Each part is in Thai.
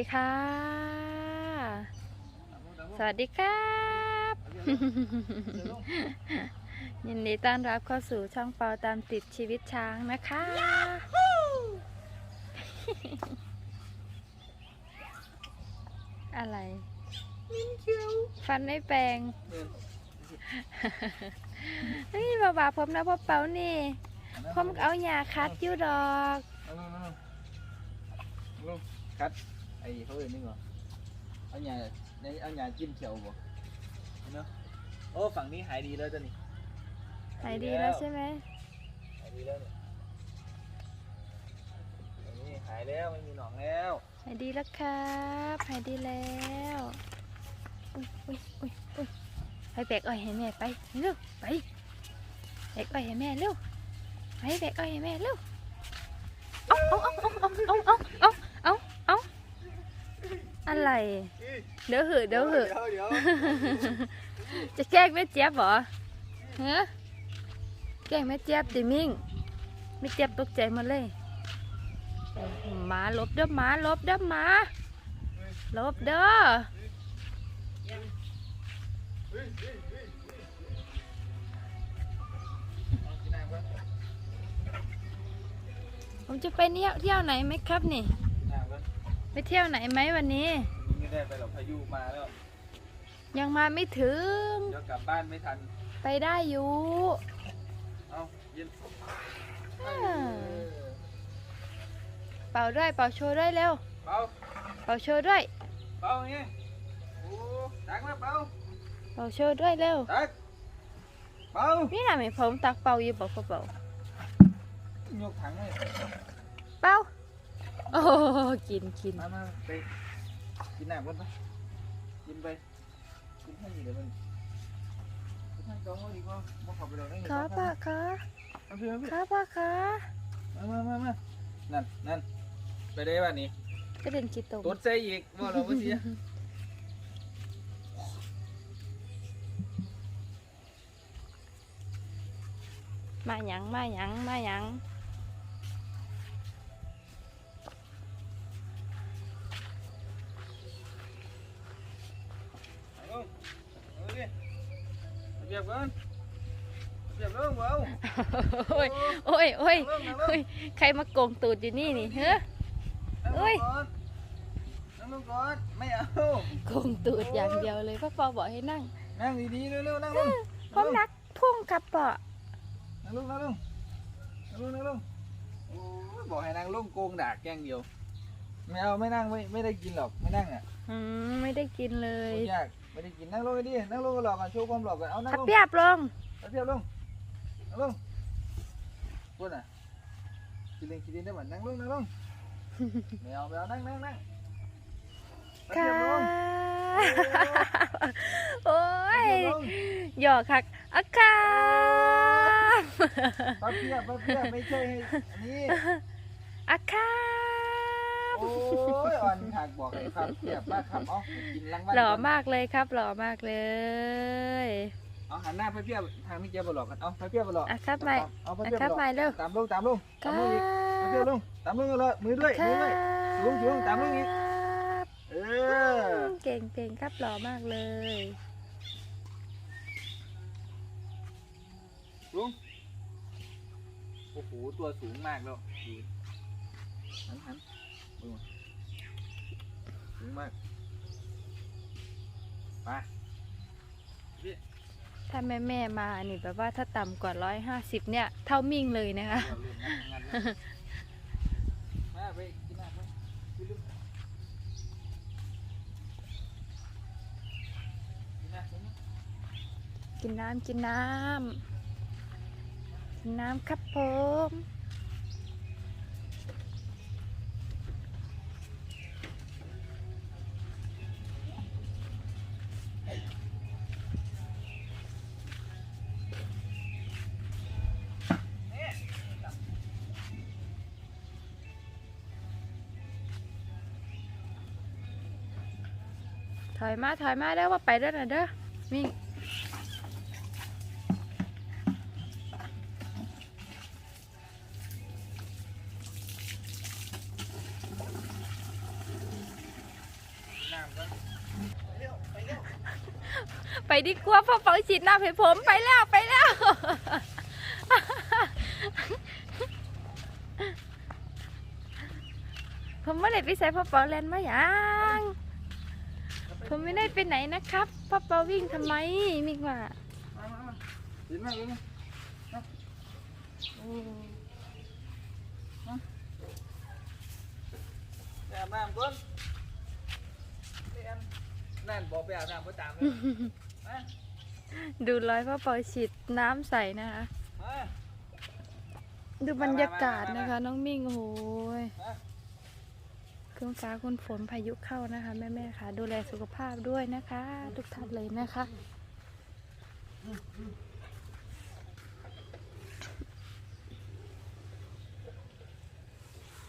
ดีค่ะ สวัสดีครับยินดีต้อนรับเข้าสู่ช่องเปาตามติดชีวิตช้างนะคะ อะไรฟันไม่แปลงนี่บาบาผมนะพ่อเปานี่ผมเอาหยาคัดอยู่ดอกเอาลงเอาลงเอาลงคัด ไอ้เขาเอ่ยนี่เหรอเอาหยาในเอาหยาจิ้มเขียวบ่เห็นเนาะโอ้ฝั่งนี้หายดีแล้วจ้ะนี่หายดีแล้วใช่ไหมหายดีแล้วเนี่ยฝั่งนี้หายแล้วไม่มีหนองแล้วหายดีแล้วครับหายดีแล้วอุ้ยอุ้ยอุ้ยอุ้ยไปแบกอ้อยให้แม่ไปเร็วไปแบกอ้อยให้แม่เร็วไปแบกอ้อยให้แม่เร็ว ไร เดี๋ยวเหอะเดี๋ยวเหอะเดี๋ยวเดี๋ยวจะแกล้งแม่เจี๊ยบเหรอฮะแกล้งแม่เจี๊ยบดิมิ่งแม่เจี๊ยบตกใจหมดเลยหมาหลบเด้อหมาหลบเด้อหมาหลบเด้อผมจะไปเที่ยวเที่ยวไหนไหมครับนี่น้ำก็ไปเที่ยวไหนไหมวันนี้ ไม่ได้ไปหรอกพายุมาแล้วยังมาไม่ถึง เดี๋ยวกลับบ้านไม่ทัน ไปได้อยู่เอาเย็นอ่าเป่าด้วยเป่าโชว์ด้วยเร็ว เป่าเป่าโชว์ด้วย เป่าอย่างงี้โอ้ตักมาเป่าเป่าโชว์ด้วยเร็ว ตักเป่านี่นะแม่ผมตักเป่าอยู่บอกเป่ายกถังให้เป่าโอ้กินกิน มามาไป กินน้ำก่อนไปกินไปกินให้ดีเดี๋ยวมันกินให้กองเอาดีกว่าบ่เข้าไปแล้วได้ไงขาป้าขามาพี่มาพี่ขาป้าขามามามามานั่นนั่นไปได้บ้านนี้ก็เดินกินตรงตดใส่อีกบ่เราบ่เสียมาหยังมาหยังมาหยัง เอาเรียบก่อนเอาเรียบลงบ่เอาโอ้ยโอ้ยโอ้ยนั่งลงนั่งลโอ้งยใครมาโกงตูดอยู่นี่นี่เฮ้อนั่งลเอ้ยงก่อนนั่งลงก่อนไม่เอาโกงตูดอย่างเดียวเลยพ่อปอบอกให้นั่ง นั่งดีๆเร็วๆนั่งลงผมนักพุ่งครับปอนั่งลงนั่งลงนั่งลงนั่งลงโอ้ยบอกให้นั่งลงโกงดากอย่างเดียวไม่เอาไม่นั่งไม่ไม่ได้กินหรอกไม่นั่งอะอืมไม่ได้กินเลโคยตรยาก ไม่ได้กินนั่งลงให้ดินั่งลงก็หลอกกันโชว์ความหลอกกันเอานั่งพับลงเปียบลงเอาเทียบลงนั่งลงพูดน่ะกินเล่นกินเล่นได้หมดนั่งลงนั่งลงไม่เอาไม่เอานั่งนั่งนั่งเอาค่ะเทียบลง โอ้ยเอาเทียบลง หยอกคักอะคาป้าเพียบป้าเพียบไม่ใช่ให้อันนี้อะคา โอ้ยอ่อนหักบอกให้ครับเพียบมากครับเอากินรางวัลหล่อก่นมากเลยครับ หล่อมากเลย เอาหันหน้าไปเพียบทางนี้เจ๊บหลอกกันเอาไปเพียบหลอกอะครับใหม่ เอาไปอะเพียบครับหลอกใหม่เร็วตามลงตามลงคตามรัลงอีกไปเพียบบลงตามลงเลยมือด้วยครัมือด้วยบลงลงตามลงอีกเออเก่งเก่งครับหล่อมากเลย ลุงโอ้โหตัวสูงมากแล้วดูหันหันดูมา สูงมากไปถ้าแม่แม่ๆมานี่แบบว่าถ้าต่ำกว่าร้อยห้าสิบเนี่ย เท่ามิ่งเลยนะคะเราเริ่มงานงานแล้วมาไปกินน้ำไปกินลูกกินน้ำกินน้ำกินน้ำกินน้ำกินน้ำครับผม ถอยมาถอยมาเด้อว่าไปเด้อนะเด้อวิ่งไปดีกรัวพ่อฟังฉีดหน้าให้ผมไปแล้วไปแล้ว ผมไม่ได้ไปใส่พ่อเปงเลนมาอย่าง ผมไม่ได้ไปไหนนะครับพ่อเปาวิ่งทำไมมิกว่ามามามายินมายินมามาโอ้มาไปอาบน้ำก่อนไปอาบนั่นบอกไปอาบน้ำก็ตามเลยมาดูรอยพ่อเปาฉีดน้ำใส่นะคะ มาดูบรรยากาศนะคะ น้องมิ่งโอ้ย มา เครื่องฟ้าคุณฝนพายุเข้านะคะแม่ๆค่ะ ดูแลสุขภาพด้วยนะคะ ทุกท่านเลยนะคะ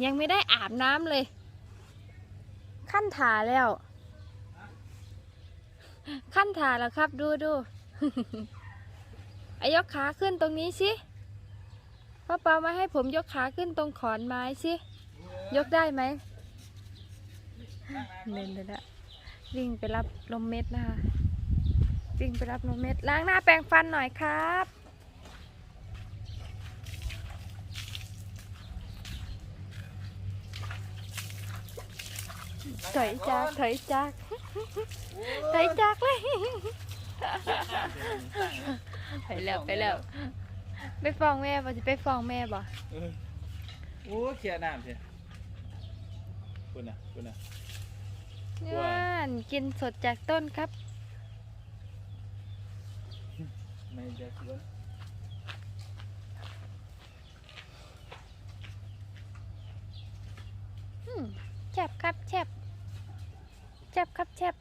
ยังไม่ได้อาบน้ำเลย ขั้นถาแล้ว ขั้นถาแล้วครับดูดูอายกขาขึ้นตรงนี้สิพ่อเปามาให้ผมยกขาขึ้นตรงขอนไม้สิ ยกได้ไหม เล่นเลยละวิ่งไปรับลมเม็ดนะคะวิ่งไปรับลมเม็ดล้างหน้าแปรงฟันหน่อยครับถอยจากถอยจากถอยจากเลยไปแล้วไปแล้วไปฟ้องแม่บ่จะไปฟ้องแม่บ่เออโอ้เคลียร์น้ำเถอะคุณน่ะคุณน่ะ นี่นกินสดจากต้นครับ ไม่จะสวนแชบครับแชบแชบครับแชบ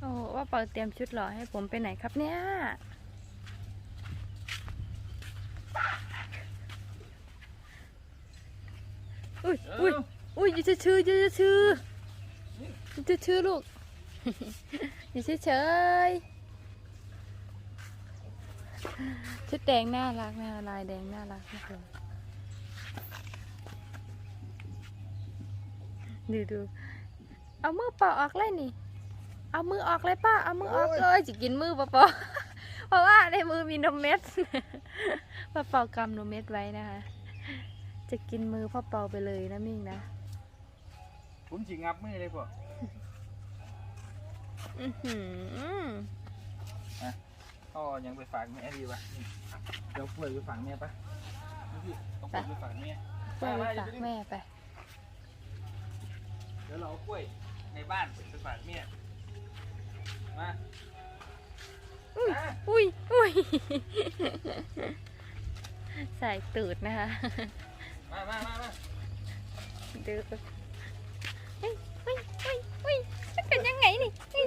โอ้โหว่า เปิดเตรียมชุดหล่อให้ผมไปไหนครับเนี่ย อุ้ยอุ้ยอุ้ยอย่าชื่อๆอย่าชื่อๆอย่าชื่อลูกอยู่เฉยๆชุดแดงน่ารักนะลายแดงน่ารักมากเลยดูดูเอามือเป่าออกเลยนี่ เอามือออกเลยป้า เอามือออกเลยจะกินมือปะปอเพราะว่าในมือมีนมเม็ดป้าเปากำนมเม็ดไว้นะคะ จะกินมือพ่อเปาไปเลยนะมิ่งนะ ผมจิงับมือเลยพ่ออือหือพ่อยังไปฝากแม่ดีวะนี่เดี๋ยวป่วยไปฝากแม่ปะนี่พี่ต้องป่วยไปฝากแม่ไปฝากแม่ไป เดี๋ยวเราเอากล้วยในบ้านไปฝากแม่ มาอุ้ยมาอุ้ยอุ้ยใส่ตูดนะคะ มามามามาดูเฮ้ยเฮ้ยเฮ้ยเฮ้ยจะเป็นยังไงนี่เฮ้ย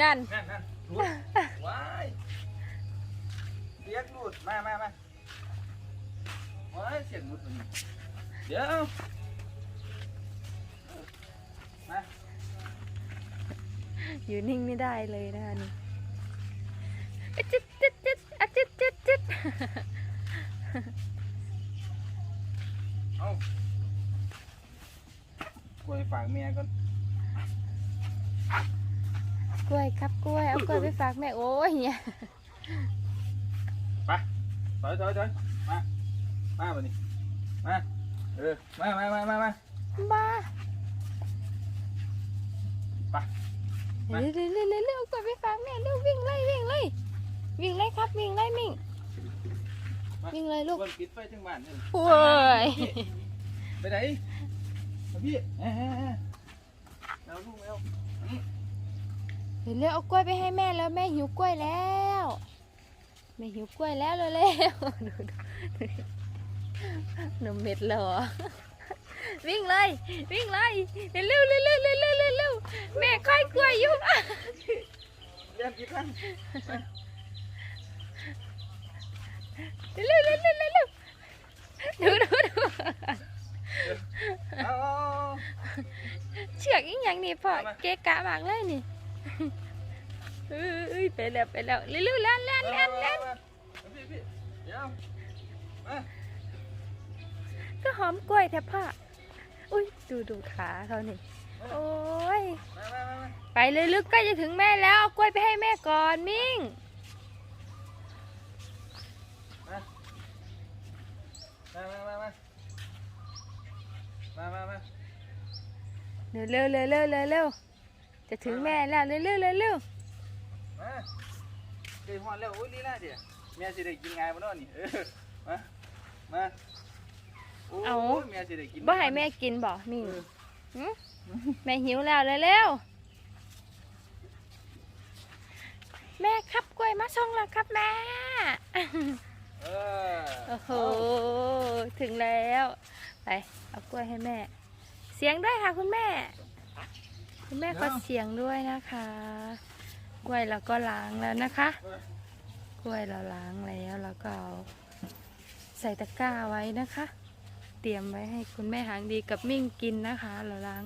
นั่นนั่นนั่นหลุดว้ายเรียกหลุดมามามาว้ายเสียงหลุดมันเดี๋ยว อยู่นิ่งไม่ได้เลยนะคะนี่อะจึ๊ดจึ๊ดจึ๊ดอะจึ๊ดจึ๊ดจึ๊ดเอากล้วยฝากแม่ก่อนกล้วยครับกล้วยเอากล้วยไปฝากแม่โอ้ยเนี่ยไปถอยถอยถอยมา มาบ่นี่มาเออมามามามามาบ้าไปไป เร็วเร็วเร็วเร็วเร็วกล้วยไปฝากแม่เร็ววิ่งเลยวิ่งเลยวิ่งเลยครับวิ่งเลยมิ่งมาวิ่งเลยลูกคนปิดไฟทั้งบ้านเลยโอ้ยไปไหนมาพี่เอ้ยเอ้ยเอ้ยเอาลูกเอาเร็วเอากล้วยไปให้แม่แล้วแม่หิวกล้วยแล้วแม่หิวกล้วยแล้วเร็วเร็วดูดูนมเม็ดเหรอ วิ่งเลย วิ่งเลยเร็วเร็วเร็วเร็วเร็วเร็วเร็แม่ค่อยกลัวอยู่เดินไปกันเร็วเร็วเร็วเร็วเร็วดูดูดูเชือกอีกอย่างนี่พ่อเกะกะมากเลยนี่เอ้ยไปแล้วไปแล้วเร็วๆแล้วแล้วแล้วแล้วก็หอมกล้วยแทบพ่อ อุ้ยดูดูขาเขานี่โอ้ยมามามามาไปเลยลึกใกล้จะถึงแม่แล้วเอากล้วยไปให้แม่ก่อนมิ่งมามามามามามามาเร็วเร็วเร็วเร็วเร็วเร็วจะถึงแม่แล้วเร็วเร็วเร็วเร็วมาเดี๋ยวฮอนแล้วโอ้ยลีลาเดี๋ยวแม่สิได้กินง่ายบ่เนาะนี่เออมา มาโอ้ยแม่สิได้กินบ่ให้แม่กินบ่มิ่งเออหึแม่หิวแล้วเร็วเร็วแม่ครับกล้วยมาส่งแล้วครับแม่ เออโอ้โห ถึงแล้ว ไป เอากล้วยให้แม่ เสียงด้วยค่ะคุณแม่ คุณแม่ก็เสียงด้วยนะคะ กล้วยเราก็ล้างแล้วนะคะ กล้วยเราล้างแล้วแล้วก็เอาใส่ตะกร้าไว้นะคะ เตรียมไว้ให้คุณแม่หางดีกับมิ่งกินนะคะ เราล้าง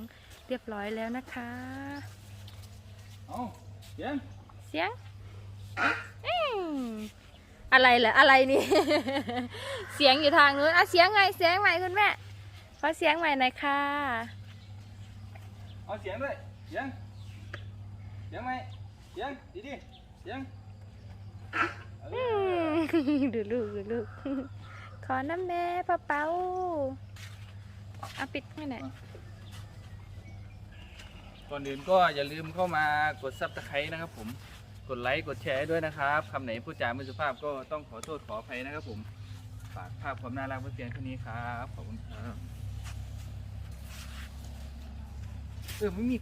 เรียบร้อยแล้วนะคะ เอาเดี๋ยวเสียงอืมอะไรเหรออะไรนี่ เสียงอยู่ทางนู้นอะเสียงไงเสียงใหม่คุณแม่ขอเสียงใหม่หน่อยค่ะเอาเสียงด้วยเสียงเสียงไหมเสียงดีดีเสียงเออือมดูลูกดูลูก ขอน้ำแม่ป่าเป่าเอาปิดให้หนก่อนอื่นก็อย่าลืมเข้ามากดซับสไครต์นะครับผม กดไลค์ กดแชร์ด้วยนะครับคำไหนพูดจาไม่สุภาพก็ต้องขอโทษขออภัยนะครับผม ฝากภาพความน่ารักไว้เพียงเท่านี้ครับ ขอบคุณครับเออไม่มี